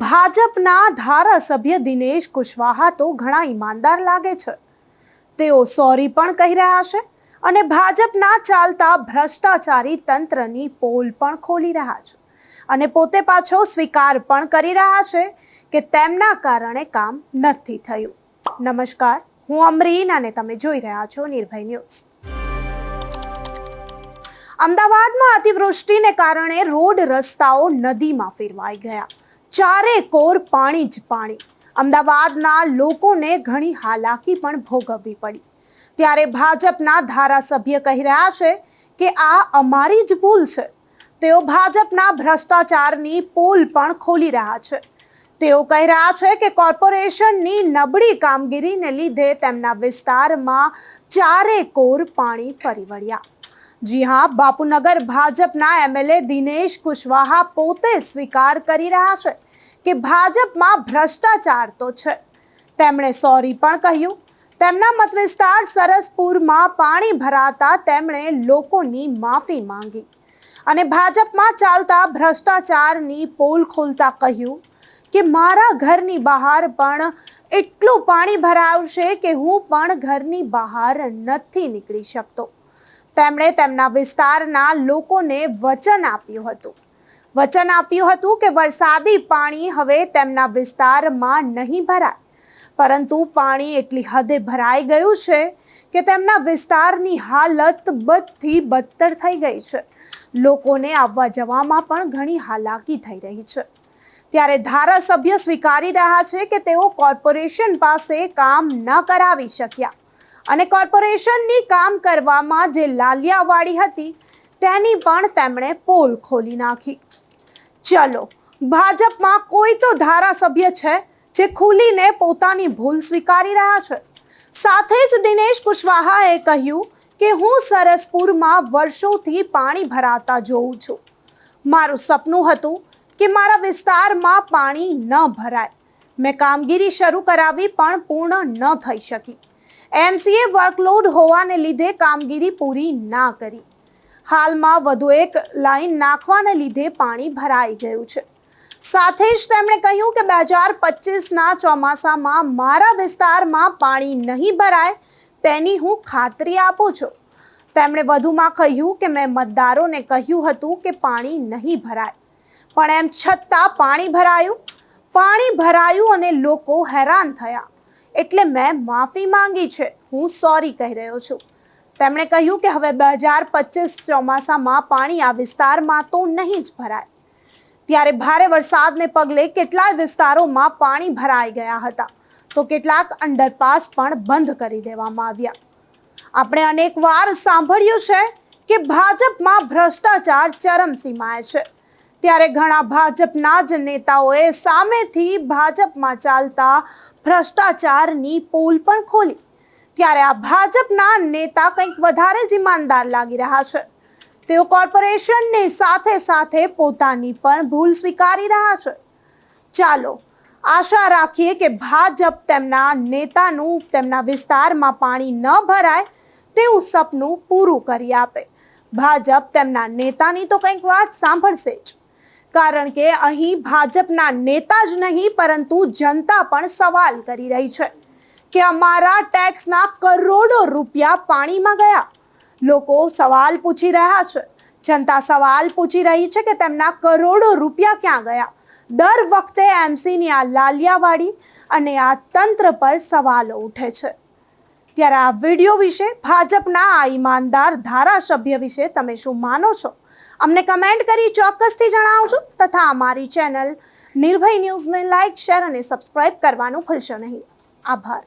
ભાજપના ધારાસભ્ય દિનેશ કુશવાહા તો ઘણા ઈમાનદાર લાગે છે. તેઓ સોરી પણ કહી રહ્યા છે અને ભાજપના ચાલતા ભ્રષ્ટાચારી તંત્રની પોલ પણ ખોલી રહ્યા છે અને પોતે પાછો સ્વીકાર પણ કરી રહ્યા છે કે તેમના કારણે કામ નથી થયું. નમસ્કાર, હું અમરીન અને તમે જોઈ રહ્યા છો નિર્ભય ન્યૂઝ. અમદાવાદમાં અતિવૃષ્ટિને કારણે રોડ રસ્તાઓ નદીમાં ફેરવાઈ ગયા. ચારે કોર પાણી જ પાણી. અમદાવાદના લોકોને ઘણી હાલાકી પણ ભોગવવી પડી. ત્યારે ભાજપના ધારાસભ્ય કહી રહ્યા છે કે આ અમારી જ ભૂલ છે. તેઓ ભાજપના ભ્રષ્ટાચારની પોલ પણ ખોલી રહ્યા છે. તેઓ કહી રહ્યા છે કે કોર્પોરેશનની નબળી કામગીરીને લીધે તેમના વિસ્તારમાં ચારે કોર પાણી ફરી વળ્યા. જી હા, બાપુનગર ભાજપના એમએલએ દિનેશ કુશવાહા પોતે સ્વીકાર કરી રહ્યા છે કે ભાજપમાં ભ્રષ્ટાચાર તો છે. તેમણે સોરી પણ કહ્યું. તેમના મતવિસ્તાર સરસપુરમાં પાણી ભરાતા તેમણે લોકોની માફી માંગી. અને ભાજપમાં ચાલતા ભ્રષ્ટાચારની પોલ ખોલતા કહ્યું કે મારા ઘરની બહાર પણ એટલું પાણી ભરાયું છે કે હું પણ ઘરની બહાર નથી નીકળી શકતો. તેમણે તેમના વિસ્તારના લોકોને વચન આપ્યું હતું. વચન આપ્યું હતું કે વરસાદી પાણી હવે તેમના વિસ્તારમાં નહીં ભરાય. પરંતુ પાણી એટલી હદે ભરાઈ ગયું છે કે તેમના વિસ્તારની હાલત બધી બદતર થઈ ગઈ છે. લોકોને આવવા જવામાં પણ ઘણી હાલાકી થઈ રહી છે. ત્યારે ધારાસભ્ય સ્વીકારી રહ્યા છે કે તેઓ કોર્પોરેશન પાસે કામ ન કરાવી શક્યા. અને કોર્પોરેશનની કામ કરવામાં જે લાલિયાવાડી હતી, તેની પણ તેમણે પોલ ખોલી નાખી. ચલો, ભાજપમાં કોઈ તો ધારાસભ્ય છે, જે ખુલીને પોતાની ભૂલ સ્વીકારી રહ્યા છે. સાથે જ દિનેશ કુશવાહાએ કહ્યું કે હું સરસપુરમાં વર્ષોથી પાણી ભરાતા જોઉં છું. મારું સપનું હતું કે મારા વિસ્તારમાં પાણી ન ભરાય. મેં કામગીરી શરૂ કરાવી પણ પૂર્ણ ન થઈ શકી. એમસીએ વર્કલોડ હોવાને લીધે કામગીરી પૂરી ના કરી. હાલમાં વધુ એક લાઈન નાખવાને લીધે પાણી ભરાઈ ગયું છે. સાથે જ તેમણે કહ્યું કે બે હજાર પચીસના ચોમાસામાં મારા વિસ્તારમાં પાણી નહીં ભરાય તેની હું ખાતરી આપું છું. તેમણે વધુમાં કહ્યું કે મેં મતદારોને કહ્યું હતું કે પાણી નહીં ભરાય. પણ એમ છતાં પાણી ભરાયું. પાણી ભરાયું અને લોકો હેરાન થયા. એટલે મેં માફી માંગી છે. હું સોરી કહી રહ્યો છું. તેમણે કહ્યું કે હવે બે હજાર પચીસ ચોમાસામાં પાણી આ વિસ્તારમાં તો નહીં જ ભરાય. ત્યારે ભારે વરસાદને પગલે કેટલાય વિસ્તારોમાં પાણી ભરાઈ ગયા હતા. તો કેટલાક અંડરપાસ પણ બંધ કરી દેવામાં આવ્યા. આપણે અનેક વાર સાંભળ્યું છે કે ભાજપમાં ભ્રષ્ટાચાર ચરમસીમાએ છે. ત્યારે ઘણા ભાજપના જ નેતાઓએ સામેથી ભાજપમાં ચાલતા ભ્રષ્ટાચારની પોલ પણ ખોલી. ત્યારે આ ભાજપના નેતા કંઈક વધારે જ ઈમાનદાર લાગી રહ્યા છે. તેઓ કોર્પોરેશનની સાથે સાથે પોતાની પણ ભૂલ સ્વીકારી રહ્યા છે. ચાલો, આશા રાખીએ કે ભાજપ તેમના નેતાનું તેમના વિસ્તારમાં પાણી ન ભરાય તેવું સપનું પૂરું કરી આપે. ભાજપ તેમના નેતાની તો કંઈક વાત સાંભળશે જ. કારણ કે અહીં ભાજપના નેતા જ નહીં, પરંતુ જનતા પણ સવાલ કરી રહી છે કે અમારા ટેક્સના કરોડો રૂપિયા પાણીમાં ગયા. લોકો સવાલ પૂછી રહ્યા છે. જનતા સવાલ પૂછી રહી છે કે તેમના કરોડો રૂપિયા ક્યાં ગયા? દર વખતે એમસીની આ લાલિયાવાડી અને આ તંત્ર પર સવાલો ઉઠે છે. ત્યારે આ વીડિયો વિશે ભાજપના આ ઈમાનદાર ધારાસભ્ય વિશે તમે શું માનો છો? અમને કમેન્ટ કરી ચોક્કસથી જણાવજો તથા અમારી ચેનલ નિર્ભય ન્યૂઝને લાઇક શેર અને સબસ્ક્રાઇબ કરવાનું ભૂલશો નહીં. આભાર.